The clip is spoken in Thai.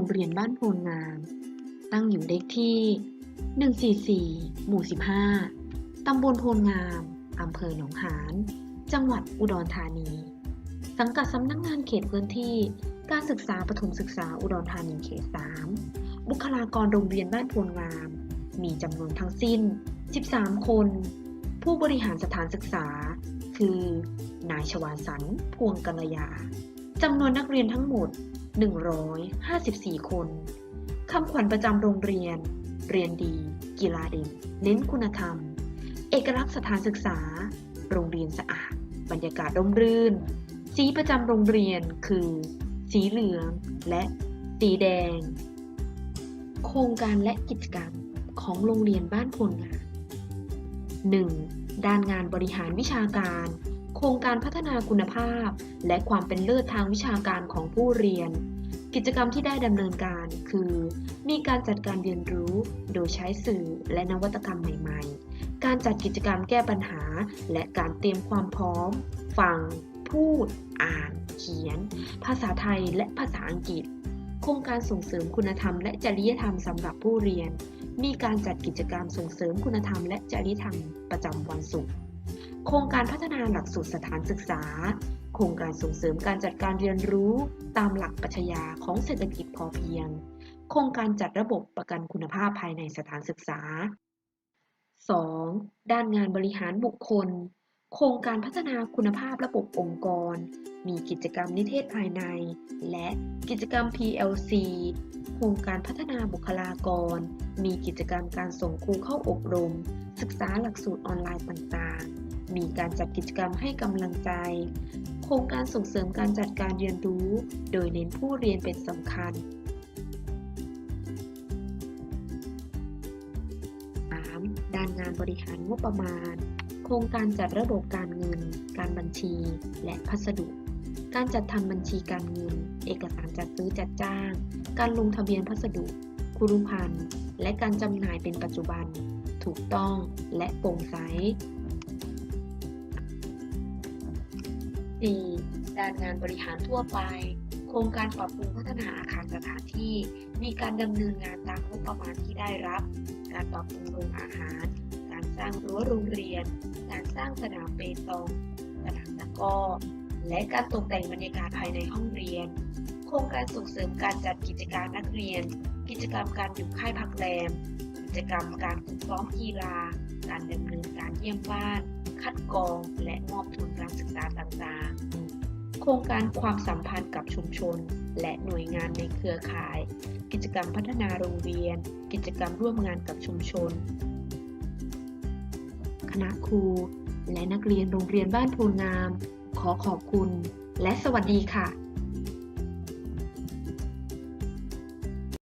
รงเรียนบ้านโพลงาม ตั้งอยู่เลขที่ 144 หมู่ 15 ตำบลโพลงาม อำเภอหนองหาน จังหวัดอุดรธานี สังกัดสำนักงานเขตพื้นที่ การศึกษาประถมศึกษาอุดรธานีเขต 3 บุคลากรโรงเรียนบ้านโพลงาม มีจำนวนทั้งสิ้น 13 คน ผู้บริหารสถานศึกษา คือนายชวาสัน พวงกัลยาจำนวนนักเรียนทั้งหมด 154 คน คำขวัญประจำโรงเรียน เรียนดี กีฬาเด่น เน้นคุณธรรม เอกลักษณ์สถานศึกษา โรงเรียนสะอาด บรรยากาศร่มรื่น สีประจำโรงเรียนคือ สีเหลืองและสีแดง โครงการและกิจกรรมของโรงเรียนบ้านพลงาม 1. ด้านงานบริหารวิชาการ ครงการพัฒนาคุณภาพ และความเป็นเลิศทางวิชาการของผู้เรียน กิจกรรมที่ได้ดำเนินการคือ มีการจัดการเรียนรู้โดยใช้สื่อและนวัตกรรมใหม่ ๆ การจัดกิจกรรมแก้ปัญหา และการเตรียมความพร้อม ฟัง พูด อ่าน เขียน ภาษาไทยและภาษาอังกฤษ โครงการส่งเสริมคุณธรรมและจริยธรรมสำหรับผู้เรียน มีการจัดกิจกรรมส่งเสริมคุณธรรมและจริยธรรมประจำวันศุกร์ โครงการพัฒนาหลักสูตรสถานศึกษา โครงการส่งเสริมการจัดการเรียนรู้ตามหลักปรัชญาของเศรษฐกิจพอเพียง โครงการจัดระบบประกันคุณภาพภายในสถานศึกษา 2. ด้านงานบริหารบุคคล โครงการพัฒนาคุณภาพระบบองค์กร มีกิจกรรมนิเทศภายใน และกิจกรรม PLC โครงการพัฒนาบุคลากร มีกิจกรรมการส่งครูเข้าอบรม ศึกษาหลักสูตรออนไลน์ต่างๆ มีการจัดกิจกรรมให้กำลังใจ โครงการส่งเสริมการจัดการเรียนรู้ โดยเน้นผู้เรียนเป็นสำคัญ 3. ด้านงานบริหารงบประมาณ โครงการจัดระบบการเงิน การบัญชี และพัสดุ การจัดทำบัญชีการเงิน เอกสารจัดซื้อจัดจ้าง การลงทะเบียนพัสดุคุรุพันธ์และการจำหน่ายเป็นปัจจุบัน ถูกต้องและโปร่งใส 4. ด้านงานบริหารทั่วไป โครงการปรับปรุงพัฒนาอาคารสถานที่ มีการดำเนินงานตามงบประมาณที่ได้รับ การปรับปรุงโรงอาหาร การสร้างรั้วโรงเรียน การสร้างสนามเปตอง สนามตะกร้อ และการตกแต่งบรรยากาศภายในห้องเรียน โครงการส่งเสริมการจัดกิจการนักเรียน กิจกรรมการอยู่ค่ายพักแรม กิจกรรมการฝึกซ้อมกีฬา การดำเนินการเยี่ยมบ้าน คัดกรองและมอบทุนการศึกษาต่างๆ โครงการความสัมพันธ์กับชุมชน และหน่วยงานในเครือข่าย กิจกรรมพัฒนาโรงเรียน กิจกรรมร่วมงานกับชุมชน คณะครู และนักเรียนโรงเรียนบ้านโพลงาม ขอขอบคุณ และสวัสดีค่ะ